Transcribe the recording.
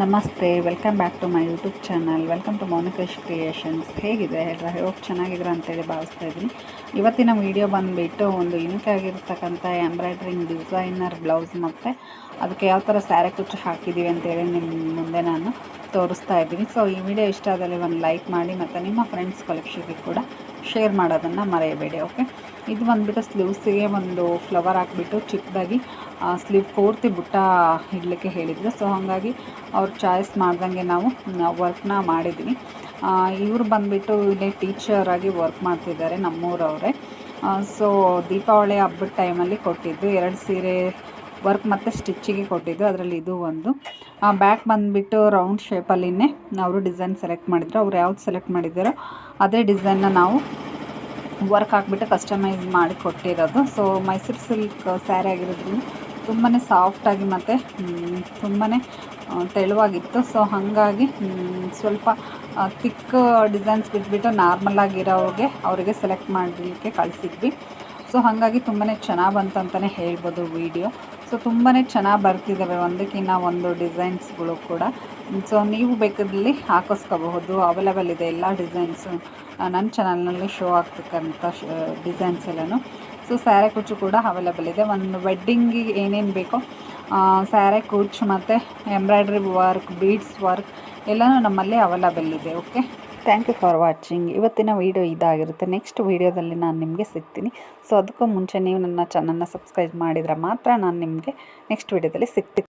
ನಮಸ್ತೆ welcome back to my YouTube channel welcome to Mounikesh creations ಹೇಗಿದೆ ಹೋಗಿ ಚೆನ್ನಾಗಿದ್ರೆ ಅಂತೇಳಿ ಭಾವಿಸ್ತಾ ಇದ್ದೀನಿ. ಇವತ್ತಿನ ವಿಡಿಯೋ ಬಂದುಬಿಟ್ಟು ಒಂದು ಯುನಿಕ್ ಆಗಿರ್ತಕ್ಕಂಥ ಎಂಬ್ರಾಯ್ಡ್ರಿಂಗ್ ಡಿಸೈನರ್ ಬ್ಲೌಸ್ ಮತ್ತು ಅದಕ್ಕೆ ಯಾವ ಥರ ಸ್ಯಾರಿ ಕುಚ್ಚು ಹಾಕಿದ್ದೀವಿ ಅಂತೇಳಿ ನಿಮ್ಮ ಮುಂದೆ ನಾನು ತೋರಿಸ್ತಾ ಇದ್ದೀನಿ. ಸೊ ಈ ವಿಡಿಯೋ ಇಷ್ಟ ಆದಲ್ಲಿ ಒಂದು ಲೈಕ್ ಮಾಡಿ ಮತ್ತು ನಿಮ್ಮ ಫ್ರೆಂಡ್ಸ್ ಕಲೆಕ್ಷನ್ಗೆ ಕೂಡ ಶೇರ್ ಮಾಡೋದನ್ನು ಮರೆಯಬೇಡಿ ಓಕೆ ಇದು ಬಂದುಬಿಟ್ಟು ಸ್ಲೀವ್ಸಿಗೆ ಒಂದು ಫ್ಲವರ್ ಹಾಕ್ಬಿಟ್ಟು ಚಿಕ್ಕದಾಗಿ ಸ್ಲೀವ್ ಪೂರ್ತಿ ಬುಟ್ಟ ಇಡಲಿಕ್ಕೆ ಹೇಳಿದರು. ಸೊ ಹಾಗಾಗಿ ಅವ್ರ ಚಾಯ್ಸ್ ಮಾಡ್ದಂಗೆ ನಾವು ವರ್ಕ್ನ ಮಾಡಿದ್ವಿ. ಇವರು ಬಂದುಬಿಟ್ಟು ಇಲ್ಲೇ ಟೀಚರಾಗಿ ವರ್ಕ್ ಮಾಡ್ತಿದ್ದಾರೆ ನಮ್ಮೂರವರೇ. ಸೊ ದೀಪಾವಳಿ ಹಬ್ಬದ ಟೈಮಲ್ಲಿ ಕೊಟ್ಟಿದ್ದು ಎರಡು ಸೀರೆ ವರ್ಕ್ ಮತ್ತು ಸ್ಟಿಚ್ಚಿಗೆ ಕೊಟ್ಟಿದ್ದು. ಅದರಲ್ಲಿ ಇದು ಒಂದು. ಬ್ಯಾಕ್ ಬಂದುಬಿಟ್ಟು ರೌಂಡ್ ಶೇಪಲ್ಲಿನೇ ಅವರು ಡಿಸೈನ್ ಸೆಲೆಕ್ಟ್ ಮಾಡಿದ್ರು. ಅವ್ರು ಯಾವ್ದು ಸೆಲೆಕ್ಟ್ ಮಾಡಿದ್ದಾರೋ ಅದೇ ಡಿಸೈನ್ನ ನಾವು ವರ್ಕ್ ಹಾಕ್ಬಿಟ್ಟು ಕಸ್ಟಮೈಸ್ ಮಾಡಿ ಕೊಟ್ಟಿರೋದು. ಸೊ ಮೈಸೂರು ಸಿಲ್ಕ್ ಸ್ಯಾರಿ ಆಗಿರೋದ್ರಿಂದ ತುಂಬಾ ಸಾಫ್ಟಾಗಿ ಮತ್ತು ತುಂಬಾ ತೆಳುವಾಗಿತ್ತು. ಸೊ ಹಾಗಾಗಿ ಸ್ವಲ್ಪ ತಿಕ್ ಡಿಸೈನ್ಸ್ ಬಿಟ್ಬಿಟ್ಟು ನಾರ್ಮಲ್ ಆಗಿರೋರಿಗೆ ಅವರಿಗೆ ಸೆಲೆಕ್ಟ್ ಮಾಡಲಿಕ್ಕೆ ಕಳಿಸಿದ್ವಿ. ಸೊ ಹಾಗಾಗಿ ತುಂಬಾ ಚೆನ್ನಾಗಿ ಬಂತಂತಲೇ ಹೇಳ್ಬೋದು ವೀಡಿಯೋ. ಸೊ ತುಂಬಾ ಚೆನ್ನಾಗಿ ಬರ್ತಿದ್ದಾವೆ ಒಂದಕ್ಕಿಂತ ಒಂದು ಡಿಸೈನ್ಸ್ಗಳು ಕೂಡ. ಸೊ ನೀವು ಬೇಕಾದಲ್ಲಿ ಹಾಕಿಸ್ಕೋಬಹುದು. ಅವೈಲೇಬಲ್ ಇದೆ ಎಲ್ಲ ಡಿಸೈನ್ಸು. ನನ್ನ ಚಾನಲ್ನಲ್ಲಿ ಶೋ ಆಗ್ತಕ್ಕಂಥ ಡಿಸೈನ್ಸ್ ಎಲ್ಲನೂ. ಸೊ ಸ್ಯಾರೆ ಕುಚ್ಚು ಕೂಡ ಅವೈಲೇಬಲ್ ಇದೆ. ಒಂದು ವೆಡ್ಡಿಂಗಿಗೆ ಏನೇನು ಬೇಕೋ ಸ್ಯಾರೆ ಕುಚ್ಚು ಮತ್ತು ಎಂಬ್ರಾಯ್ಡ್ರಿ ವರ್ಕ್ ಬೀಡ್ಸ್ ವರ್ಕ್ ಎಲ್ಲನೂ ನಮ್ಮಲ್ಲಿ ಅವೈಲೇಬಲ್ ಇದೆ okay thank you for watching ಇವತ್ತಿನ ವೀಡಿಯೋ ಇದಾಗಿರುತ್ತೆ. ನೆಕ್ಸ್ಟ್ ವೀಡಿಯೋದಲ್ಲಿ ನಾನು ನಿಮಗೆ ಸಿಗ್ತೀನಿ. ಸೊ ಅದಕ್ಕೂ ಮುಂಚೆ ನೀವು ನನ್ನ ಚಾನಲ್ನ ಸಬ್ಸ್ಕ್ರೈಬ್ ಮಾಡಿದರೆ ಮಾತ್ರ ನಾನು ನಿಮಗೆ ನೆಕ್ಸ್ಟ್ ವೀಡಿಯೋದಲ್ಲಿ ಸಿಗ್ತೀನಿ.